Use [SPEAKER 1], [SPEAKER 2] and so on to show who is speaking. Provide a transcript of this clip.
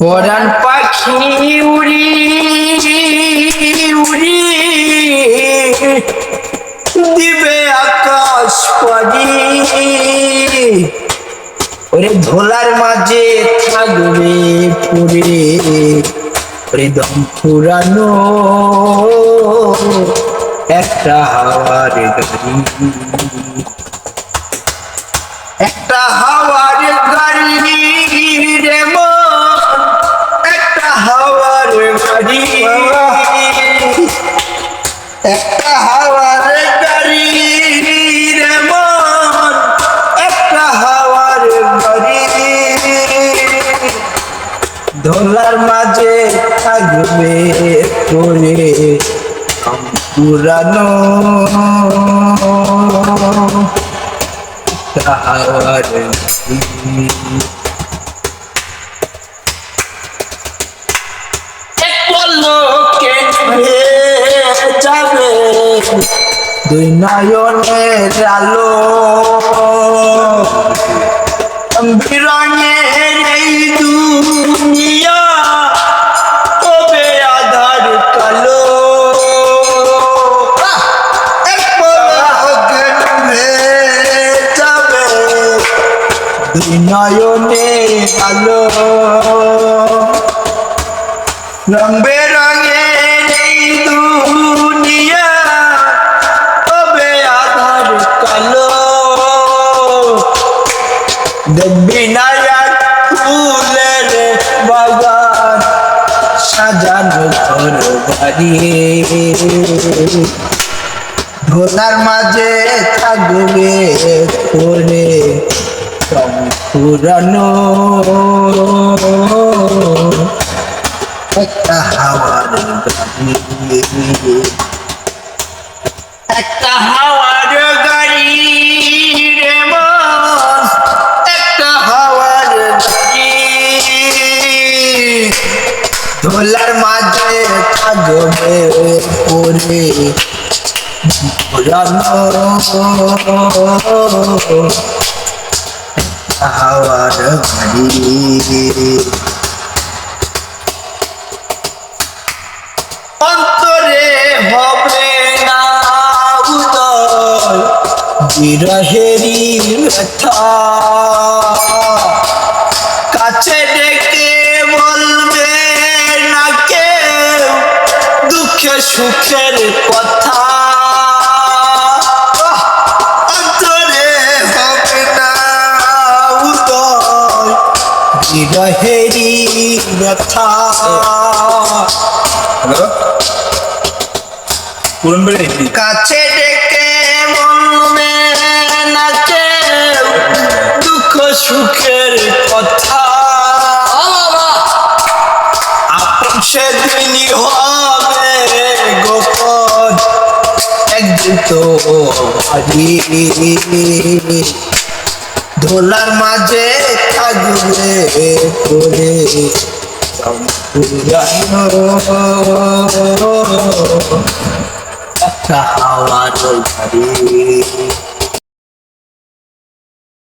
[SPEAKER 1] পরাণ পাখি উড়ি উড়ি। দিবে আকাশ পাড়ি ওরে ধোলার মাঝে থাকবে পুরে। ওরে দম ফুরানো একটা হাওয়ার গাড়ি। একটা হাওয়ার একটা হাওয়ার একটা হাওয়ার ধোলার মাঝে থাকবে করে পুরানো হাওয়ার গাড়ি দুই নয়নের আলো। বিরঙের এই দুনিয়া তবে আধার কালো? যাবে। দুই নয়নের আলো। রং বেরঙের ফুলের বাগান সাজানো বাড়ি। ধোলার মাঝে থাকবে করে পুরানো। একটা হাওয়ার গাড়ি একটা হাওয়ার গাড়ি অন্তরে হবে না কাছে ডেকে বলবে দুঃখে সুখের কথা। অন্তরে হবে না উদয় বিরহেরি ব্যথা।
[SPEAKER 2] হ্যালো?
[SPEAKER 1] কাছে ডেকে বলবে না কেউ দুঃখ সুখের কথা। আপন সেদিনই হবে তো ধোলার মাঝে থাকবে করে একটা হাওয়ার গাড়ি